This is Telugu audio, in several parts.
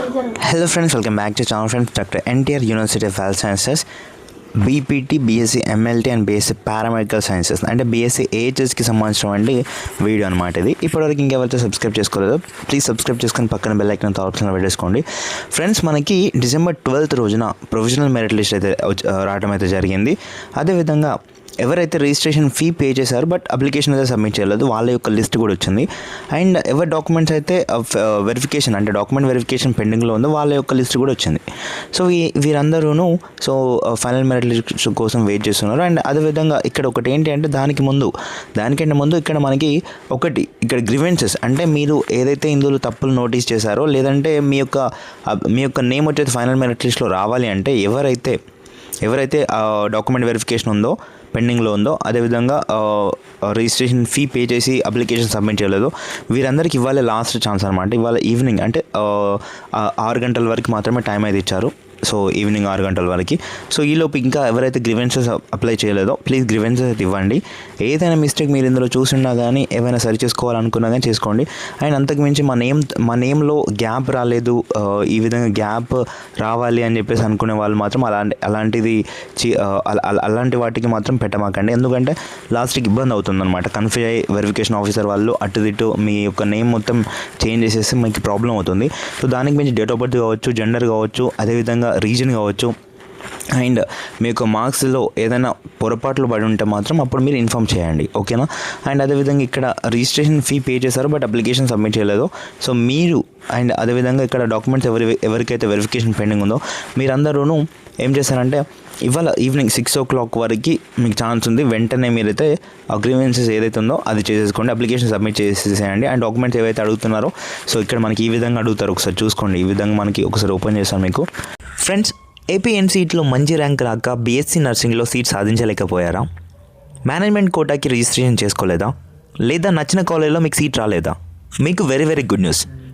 Hello friends welcome back to channel friends doctor NTR university of health sciences BPT BSc MLT and BSc paramedical sciences అంటే బీఎస్సీ ఏజెస్కి సంబంధించినటువంటి వీడియో అనమాట ఇది. ఇప్పటివరకు ఇంకెవరైతే సబ్స్క్రైబ్ చేసుకోలేదో ప్లీజ్ సబ్స్క్రైబ్ చేసుకొని పక్కన బెల్ ఐకన్ ఆప్షన్ పెట్టేసుకోండి. ఫ్రెండ్స్ మనకి డిసెంబర్ ట్వెల్త్ రోజున ప్రొవిజనల్ మెరిట్ లిస్ట్ అయితే రావడం అయితే జరిగింది. అదేవిధంగా ఎవరైతే రిజిస్ట్రేషన్ ఫీ పే చేశారో బట్ అప్లికేషన్ అయితే సబ్మిట్ చేయలేదు వాళ్ళ యొక్క లిస్ట్ కూడా వచ్చింది. అండ్ ఎవరి డాక్యుమెంట్స్ అయితే వెరిఫికేషన్ అంటే డాక్యుమెంట్ వెరిఫికేషన్ పెండింగ్లో ఉందో వాళ్ళ యొక్క లిస్ట్ కూడా వచ్చింది. సో ఈ వీరందరూను సో ఫైనల్ మెరిట్ లిస్ట్ కోసం వెయిట్ చేస్తున్నారు. అండ్ అదేవిధంగా ఇక్కడ ఒకటి ఏంటి అంటే దానికి ముందు దానికంటే ముందు ఇక్కడ మనకి ఒకటి ఇక్కడ గ్రివెన్సెస్ అంటే మీరు ఏదైతే ఇందులో తప్పులు నోటీస్ చేశారో లేదంటే మీ యొక్క మీ యొక్క నేమ్ వచ్చేది ఫైనల్ మెరిట్ లిస్ట్లో రావాలి అంటే ఎవరైతే ఎవరైతే డాక్యుమెంట్ వెరిఫికేషన్ ఉందో పెండింగ్లో ఉందో అదేవిధంగా రిజిస్ట్రేషన్ ఫీ పే చేసి అప్లికేషన్ సబ్మిట్ చేయలేదు. వీరందరికీ ఇవ్వాలి లాస్ట్ ఛాన్స్ అనమాట ఇవాళ ఈవినింగ్ అంటే ఆరు గంటల వరకు మాత్రమే టైం అయితే ఇచ్చారు. సో ఈవినింగ్ ఆరు గంటల వరకు. సో ఈలోపు ఇంకా ఎవరైతే గ్రివెన్సెస్ అప్లై చేయలేదో ప్లీజ్ గ్రివెన్సెస్ అయితే ఇవ్వండి. ఏదైనా మిస్టేక్ మీరు ఇందులో చూసినా కానీ ఏమైనా సరి చేసుకోవాలనుకున్నా కానీ చేసుకోండి. అండ్ అంతకుమించి మా నేమ్ మా నేమ్లో గ్యాప్ రాలేదు. ఈ విధంగా గ్యాప్ రావాలి అని చెప్పేసి అనుకునే వాళ్ళు మాత్రం అలాంటి అలాంటిది అలాంటి వాటికి మాత్రం పెట్టమాకండి. ఎందుకంటే లాస్ట్కి ఇబ్బంది అవుతుంది అనమాట కన్ఫ్యూజ్ అయ్యి వెరిఫికేషన్ ఆఫీసర్ వాళ్ళు అటు ఇటు మీ యొక్క నేమ్ మొత్తం చేంజ్ చేసేసి మీకు ప్రాబ్లం అవుతుంది. సో దానికి మించి డేట్ ఆఫ్ బర్త్ కావచ్చు జెండర్ కావచ్చు అదేవిధంగా రీజన్ కావచ్చు. అండ్ మీకు మార్క్స్లో ఏదైనా పొరపాట్లు పడి ఉంటే మాత్రం అప్పుడు మీరు ఇన్ఫామ్ చేయండి. ఓకేనా? అండ్ అదేవిధంగా ఇక్కడ రిజిస్ట్రేషన్ ఫీ పే చేశారు బట్ అప్లికేషన్ సబ్మిట్ చేయలేదు. సో మీరు అండ్ అదేవిధంగా ఇక్కడ డాక్యుమెంట్స్ ఎవరి ఎవరికైతే వెరిఫికేషన్ పెండింగ్ ఉందో మీరందరూ ఏం చేస్తారంటే ఇవాళ ఈవినింగ్ సిక్స్ ఓ క్లాక్ వరకు మీకు ఛాన్స్ ఉంది. వెంటనే మీరైతే అగ్రిమెంట్స్ ఏదైతే ఉందో అది చేసేసుకోండి. అప్లికేషన్ సబ్మిట్ చేసేసేయండి. అండ్ డాక్యుమెంట్స్ ఏవైతే అడుగుతున్నారో సో ఇక్కడ మనకి ఈ విధంగా అడుగుతారు. ఒకసారి చూసుకోండి. ఈ విధంగా మనకి ఒకసారి ఓపెన్ చేస్తాను మీకు. ఫ్రెండ్స్ ఏపీఎన్సీట్లో మంచి ర్యాంక్ రాక బీఎస్సీ నర్సింగ్లో సీట్ సాధించలేకపోయారా? మేనేజ్మెంట్ కోటాకి రిజిస్ట్రేషన్ చేసుకోలేదా? లేదా నచ్చిన కాలేజ్లో మీకు సీట్ రాలేదా? మీకు very very good news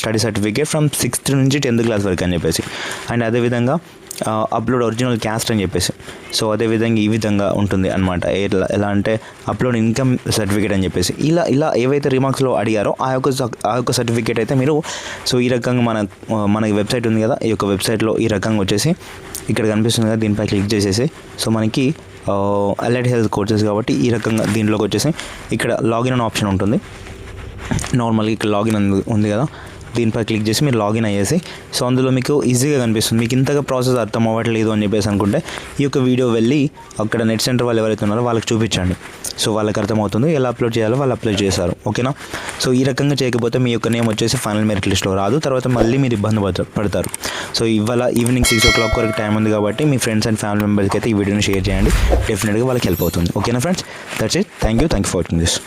study certificate from sixth నుంచి టెన్త్ క్లాస్ వరకు అని చెప్పేసి. అండ్ అదేవిధంగా అప్లోడ్ ఒరిజినల్ క్యాస్ట్ అని చెప్పేసి. సో అదేవిధంగా ఈ విధంగా ఉంటుంది అనమాట ఎలా ఎలా అంటే అప్లోడ్ ఇన్కమ్ సర్టిఫికేట్ అని చెప్పేసి. ఇలా ఇలా ఏవైతే రిమార్క్స్లో అడిగారో ఆ యొక్క ఆ యొక్క సర్టిఫికేట్ అయితే మీరు సో ఈ రకంగా మన మనకి వెబ్సైట్ ఉంది కదా ఈ యొక్క వెబ్సైట్లో ఈ రకంగా వచ్చేసి ఇక్కడ కనిపిస్తుంది కదా దీనిపై క్లిక్ చేసేసి. సో మనకి అలర్ట్ హెల్త్ కోర్సెస్ కాబట్టి ఈ రకంగా దీంట్లోకి వచ్చేసి ఇక్కడ లాగిన్ అనే ఆప్షన్ ఉంటుంది. నార్మల్గా ఇక్కడ లాగిన్ ఉంది కదా. దీనిపై క్లిక్ చేసి మీరు లాగిన్ అయ్యేసి సో అందులో మీకు ఈజీగా కనిపిస్తుంది. మీకు ఇంతగా ప్రాసెస్ అర్థం అవ్వట్లేదు అని చెప్పేసి అనుకుంటే ఈ యొక్క వీడియో వెళ్ళి అక్కడ నెట్ సెంటర్ వాళ్ళు ఎవరైతే ఉన్నారో వాళ్ళకి చూపించండి. సో వాళ్ళకి అర్థమవుతుంది ఎలా అప్లోడ్ చేయాలో వాళ్ళు అప్లోడ్ చేశారు. ఓకేనా సో ఈ రకంగా చేయకపోతే మీ యొక్క నేమ్ వచ్చేసి ఫైనల్ మెరిట్ లిస్ట్లో రాదు. తర్వాత మళ్ళీ మీరు ఇబ్బంది పడత- పడతారు. సో ఇవాళ ఈవినింగ్ సిక్స్ ఓ క్లాక్ వరకు టైం ఉంది కాబట్టి మీ ఫ్రెండ్స్ అండ్ ఫ్యామిలీ మెంబర్స్కి అయితే ఈ వీడియోని షేర్ చేయండి. డెఫినెట్గా వాళ్ళకి హెల్ప్ అవుతుంది. ఓకేనా friends that's it thank you thank you for watching this